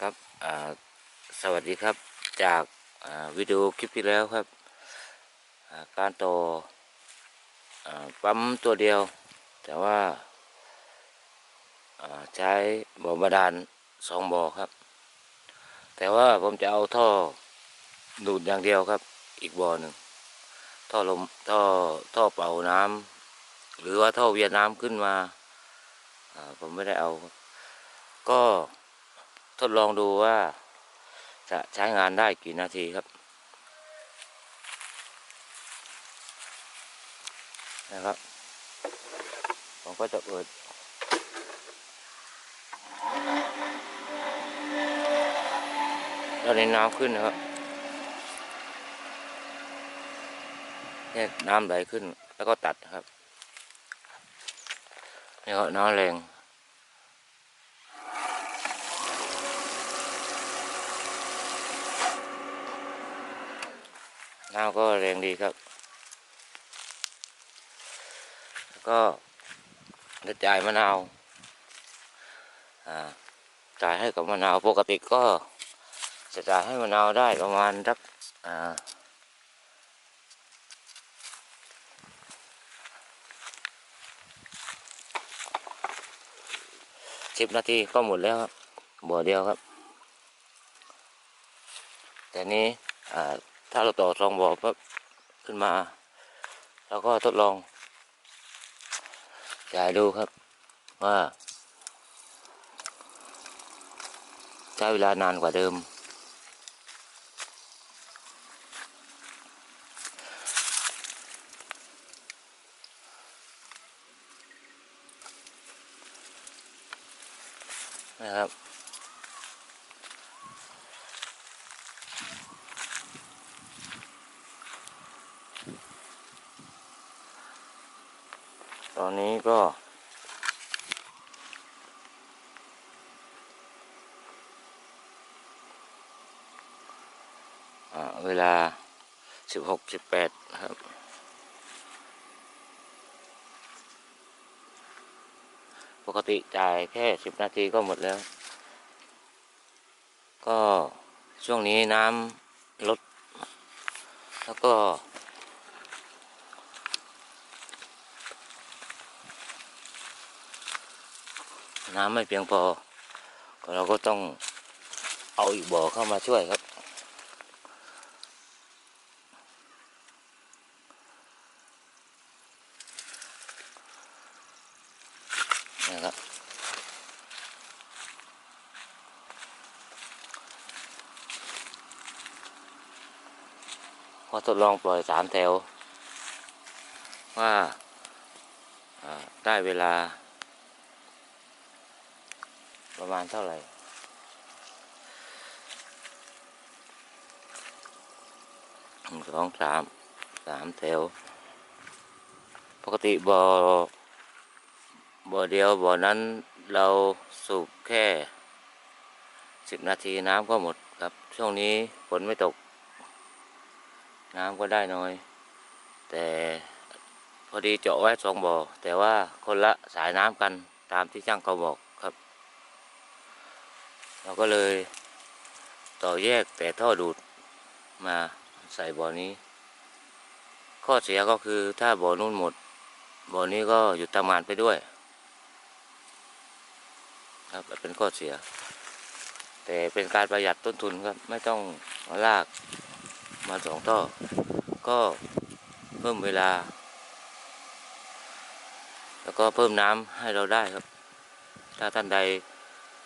ครับสวัสดีครับจากวิดีโอคลิปที่แล้วครับ การต่อปั๊มตัวเดียว แต่ว่าใช้บ่อบาดาลสองบ่อครับ แต่ว่าผมจะเอาท่อดูดอย่างเดียวครับ อีกบ่อหนึ่งท่อลมท่อท่อเป่าน้ำหรือว่าท่อเวียนน้ำขึ้นมาผมไม่ได้เอาก็ ทดลองดูว่าจะใช้งานได้กี่นาทีครับนะครับ ผมก็จะเปิดตอนนี้น้ำขึ้นนะครับเนี่ยน้ำไหลขึ้นแล้วก็ตัดครับนี่ก็น้ำแรง น้ำก็แรงดีครับ แล้วก็จะจ่ายมะนาวจ่ายให้กับมะนาวปกติก็จะจ่ายให้มะนาวได้ประมาณสักสิบนาทีก็หมดแล้วครับบ่อเดียวครับ แต่นี้อ่า ถ้าเราต่อสองบ่อปั๊บขึ้นมา แล้วก็ทดลองจ่ายดูครับ ว่าใช้เวลานานกว่าเดิม นะครับ ตอนนี้ ก็ เวลาสิบหกสิบแปดครับปกติจ่ายแค่สิบนาทีก็หมดแล้ว ก็ช่วงนี้น้ำลด แล้วก็ น้ำไม่เพียงพอ เราก็ต้องเอาอีกบ่อเข้ามาช่วยครับ นะครับพอทดลองปล่อยสามแถว ว่าได้เวลา ประมาณเท่าไหร่หนึ่งสองสามสามแถว ปกติบ่อบ่อเดียวบ่อนั้นเราสูบแค่สิบนาทีน้ำก็หมดครับ ช่วงนี้ฝนไม่ตก น้ำก็ได้น้อย แต่พอดีเจาะไว้สองบ่อ แต่ว่าคนละสายน้ำกันตามที่ช่างเขาบอก เราก็เลยต่อแยกแต่ท่อดูดมาใส่บ่อนี้ ข้อเสียก็คือถ้าบ่อนู้นหมด บ่อนี้ก็หยุดทำงานไปด้วย ครับเป็นข้อเสีย แต่เป็นการประหยัดต้นทุนครับไม่ต้องมาลากมาสองท่อ ก็เพิ่มเวลา แล้วก็เพิ่มน้ำให้เราได้ครับ ถ้าท่านใด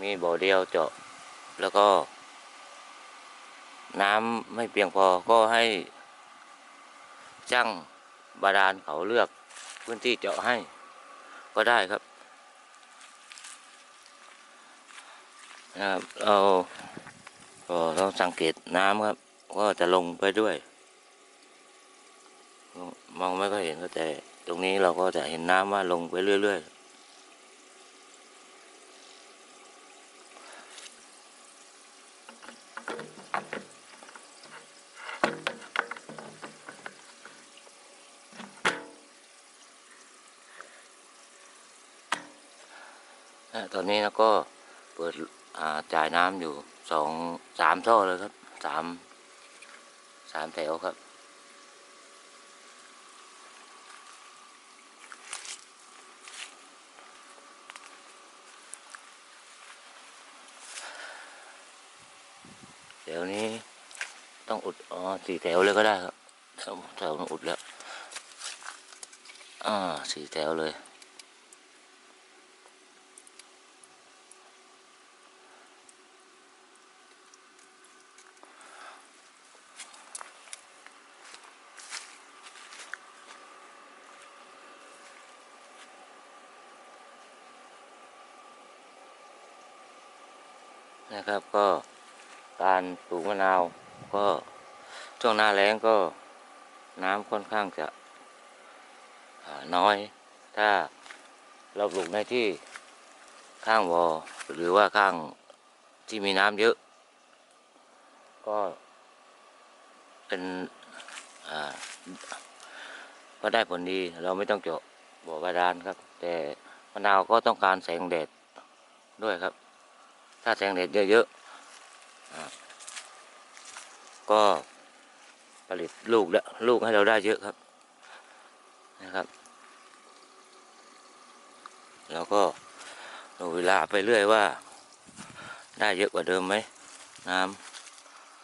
มีบ่อเดียวเจาะ แล้วก็ น้ำไม่เพียงพอก็ให้ช่างบาดาลเขาเลือกพื้นที่เจาะให้ก็ได้ครับนะครับเราก็ต้องสังเกตน้ำครับ ก็จะลงไปด้วย มองไม่ก็เห็นก็แต่ ตรงนี้เราก็จะเห็นน้ำว่าลงไปเรื่อย ๆ อ่าจ่ายน้ำอยู่สองสามท่อเลยครับสามสามแถวครับแถวนี้ต้องอุดอ๋อสี่แถวเลยก็ได้ครับแถวแถวนั้นอุดแล้วอ่าสี่แถวเลย นะครับก็ กมะนาว ก็ช่วงหน้าแล้งก็น้ำค่อนข้างจะน้อย ถ้าเราปลูกในที่ข้างวอหรือว่าข้างที่มีน้ำเยอะ ก็เป็นก็ได้ผลดีเราไม่ต้องเจาะบ่อบาดาลครับ แต่มะนาวก็ต้องการแสงแดดด้วยครับ ถ้าแสงแดดเยอะๆ ก็ผลิตลูกแล้วลูกให้เราได้เยอะครับนะครับ แล้วก็ดูเวลาไปเรื่อยว่า ได้เยอะกว่าเดิมไหมน้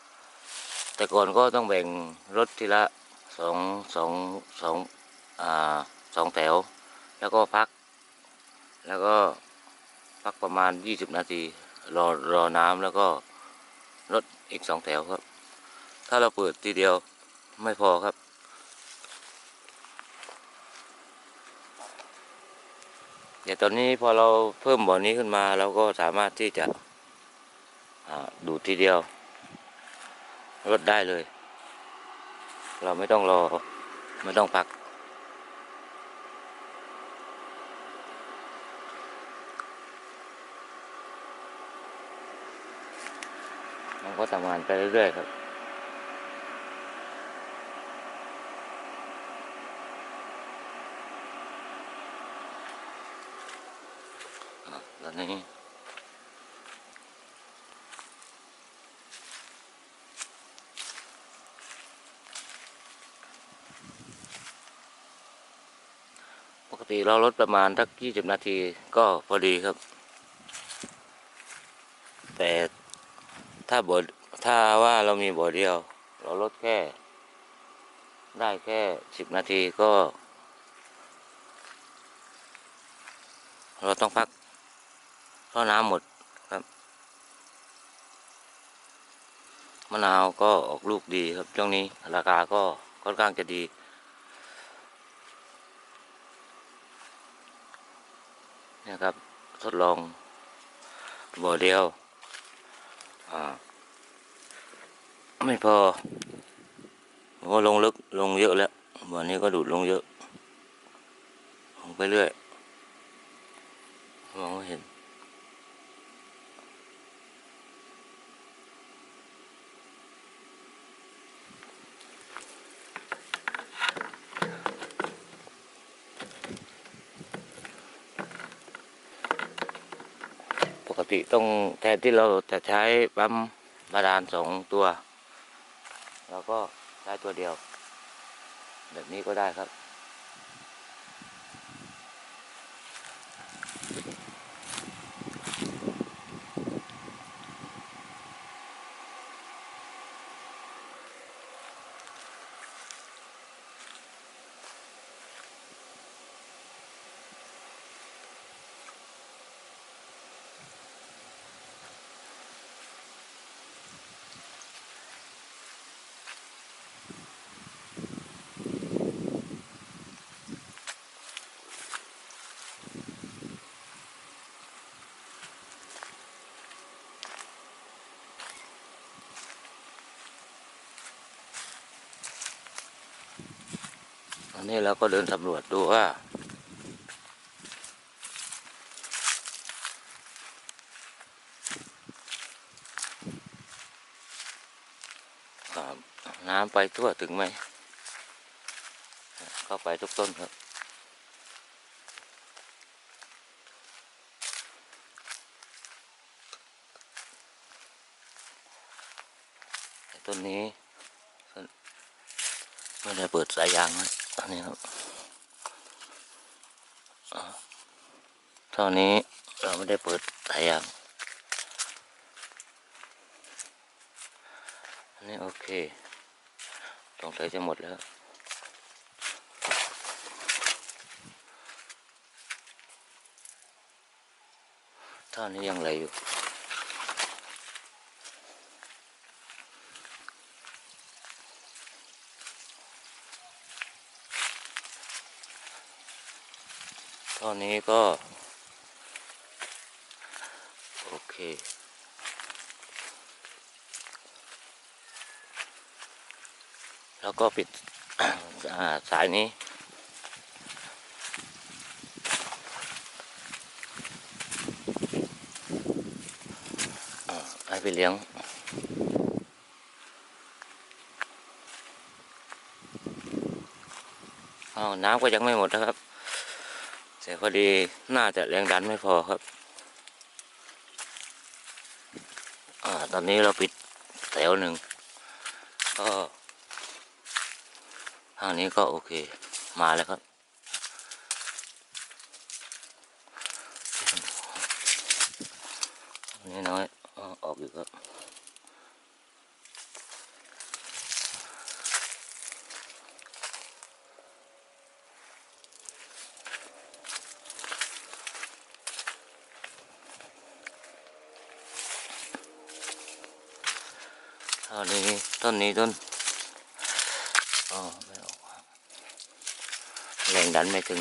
ำแต่ก่อนก็ต้องแบ่งรถทีละสองสองสองอ่าสองแถว แล้วก็พัก แล้วก็พักประมาณยี่สิบนาที รอรอน้ำแล้วก็รถอีกสองแถวครับ ถ้าเราเปิดทีเดียวไม่พอครับ เดี๋ยวตอนนี้พอเราเพิ่มบ่อนี้ขึ้นมาเราก็สามารถที่จะดูดทีเดียวลดได้เลย เราไม่ต้องรอ ไม่ต้องพัก มันก็ทำงานไปเรื่อยๆครับ ตอนนี้ปกติเราลดประมาณสักยี่สิบนาทีก็พอดีครับ แต่ถ้าบ่อถ้าว่าเรามีบ่อเดียว เราลดแค่ ได้แค่สิบนาทีก็ เราต้องพัก ราะน้ำหมดครับมะนาวก็ออกลูกดีครับช่วงนี้ราคาก็ค่อนข้างจะดีนี่ยครับทดลองบ่อเดียวไม่พอผมก็ลงลึกลงเยอะแล้วบ่อนี้ก็ดูดลงเยอะลงไปเรื่อยมองไม่เห็น ติต้องแทนที่เราจะใช้ปั๊มบาดาลสองตัว เราก็ใช้ตัวเดียว แบบนี้ก็ได้ครับ นี้เราก็เดินสำรวจดูว่า น้ำไปทั่วถึงไหมเข้าไปทุกต้นครับต้นนี้ไม่ได้เปิดสายยางไว้ นี้ครับเท่านี้เราไม่ได้เปิดสายยางอันนี้โอเคตรงใส่จะหมดแล้วท่านี้ยังไรอยู่ ตอนนี้ก็ โอเคแล้วก็ปิดาสายนี้อ่าให้ไปเลี้ยงอ้าวน้ำก็ยังไม่หมดนะครับ แต่พอดีน่าจะแรงดันไม่พอครับอตอนนี้เราปิดแถวหนึ่งก็ทางนี้ก็โอเคมาแล้วครับ นี่น้อยอ่าออกอยู่ครับ ต อนนี้ต้นนี้ต้นอ๋อไม่ออกแรงดันไม่ถึง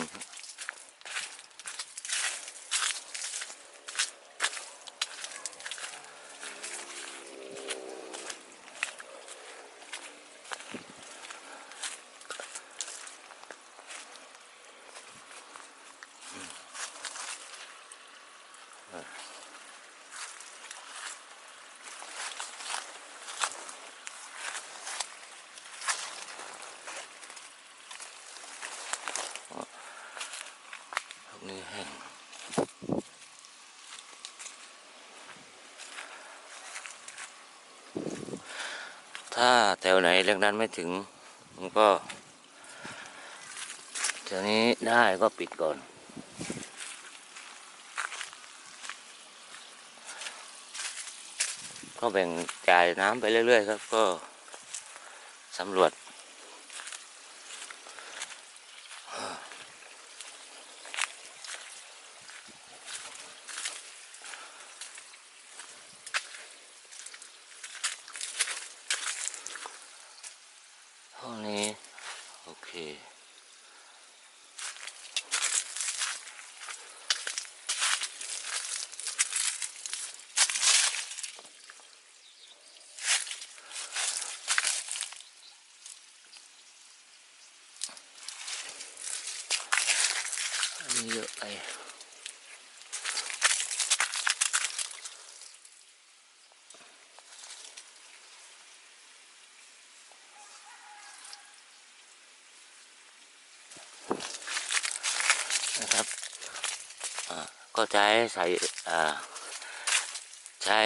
แถวไหนเรื่องนั้นไม่ถึงมันก็แถวนี้ได้ก็ปิดก่อนก็แบ่งจ่ายน้ำไปเรื่อยๆครับ ก็สำรวจ ห้องนี้ โอเค อันนี้เยอะไปนะครับอ่าก็ใช้ใส่อ่าใช้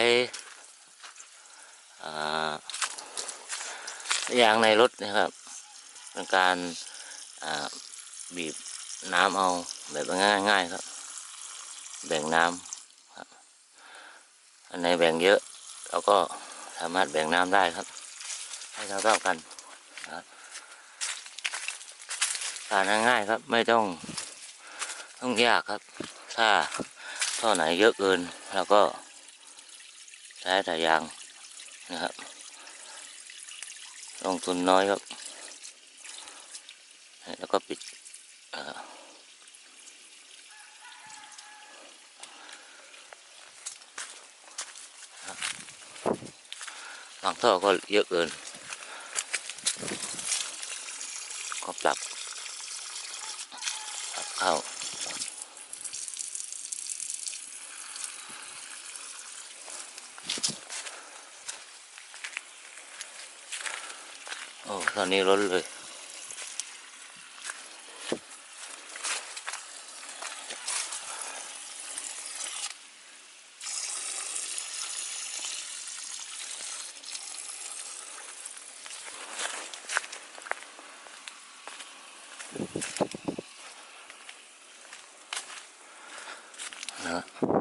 อ่ายางในรถนะครับเป็นการอ่าบีบน้ำเอา แบบง่ายๆครับ แบ่งน้ำอันไหนแบ่งเยอะ เราก็สามารถแบ่งน้ำได้ครับ ให้เท่าๆกันนะครับการง่ายๆครับไม่ต้องต้องยากครับ ถ้าท่อไหนเยอะเกินเราก็ใช้แต่ยางนะครับลงทุนน้อยครับ แล้วก็ปิดอ่อครับบาง ท่อก็เยอะเกิน ก็ปรับ ปรับเข้าโอ้ตอนนี้ล้นเลย น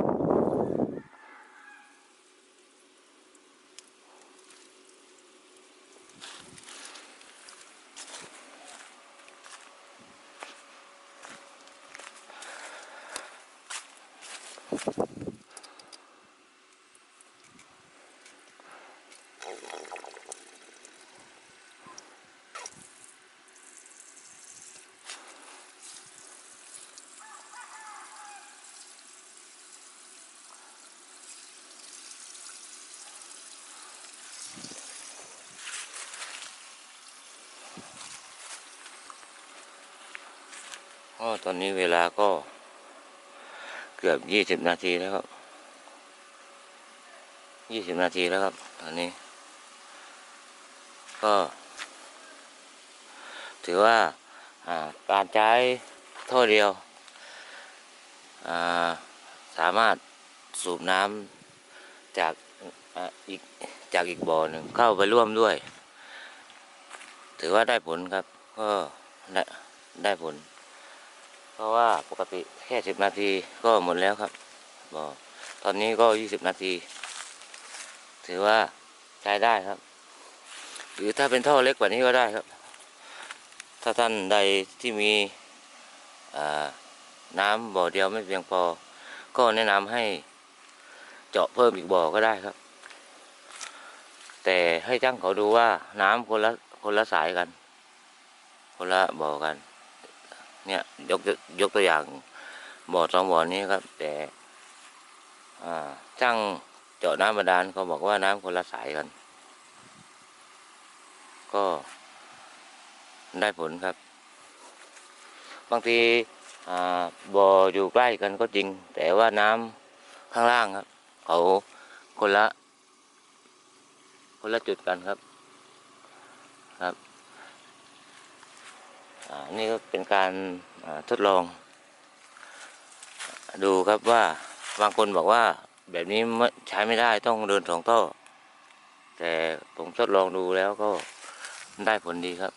ก็ตอนนี้เวลาก็เกือบยี่สิบนาทีแล้วครับยี่สิบนาทีแล้วครับ ตอนนี้ ก็ ถือว่าการใช้ท่อเดียวาสามารถสูบน้ำจากอีกจากอีกบ่อหนึ่งเข้าไปร่วมด้วย ถือว่าได้ผลครับ ก็ได้ได้ผล ราะว่าปกติแค่สิบนาทีก็หมดแล้วครับบ่อตอนนี้ก็ยี่สิบนาที ถือว่าใช้ได้ครับ หรือถ้าเป็นท่อเล็กกว่านี้ก็ได้ครับ ถ้าท่านใดที่มีน้ำบ่อเดียวไม่เพียงพอ ก็แนะนำให้เจาะเพิ่มอีกบ่อก็ได้ครับ แต่ให้ช่างเขาดูว่าน้ำคนละคนละสายกัน คนละบ่อกัน เนี่ยยกยกตัวอย่างบ่อสองบ่อนี้ครับ แต่ช่างเจาะน้ำบาดาลเขาบอกว่าน้ำคนละสายกัน ก็ได้ผลครับ บางทีบ่ออยู่ใกล้กันก็จริง แต่ว่าน้ำข้างล่างครับ เขาคนละ คนละจุดกันครับ อ่า นี่ก็เป็นการทดลอง ดูครับว่าบางคนบอกว่าแบบนี้ใช้ไม่ได้ต้องเดินสองท่อ แต่ผมทดลองดูแล้วก็ได้ผลดีครับ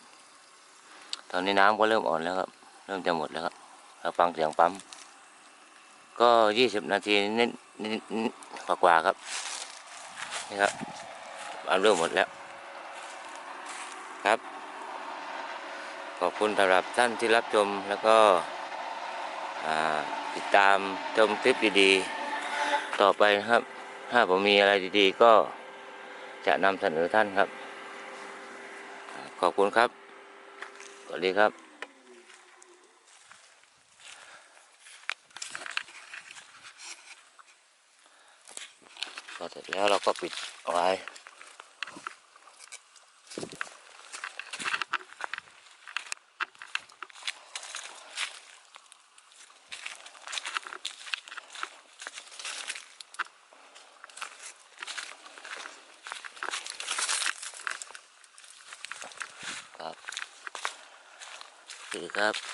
ตอนนี้น้ำก็เริ่มอ่อนแล้วครับ เริ่มจะหมดแล้วครับฟังเสียงปั๊ม ก็ยี่สิบนาทีนิดนิดกว่ากว่าๆครับ นี่ครับปั๊มเริ่มหมดแล้วครับ ขอบคุณสำหรับท่านที่รับชมแล้วก็ติดตามชมคลิปดีๆ ต่อไปนะครับ ถ้าผมมีอะไรดีๆ ก็จะนำเสนอท่านครับ ขอบคุณครับ สวัสดีครับพอเสร็จแล้วเราก็ปิดไว้ ค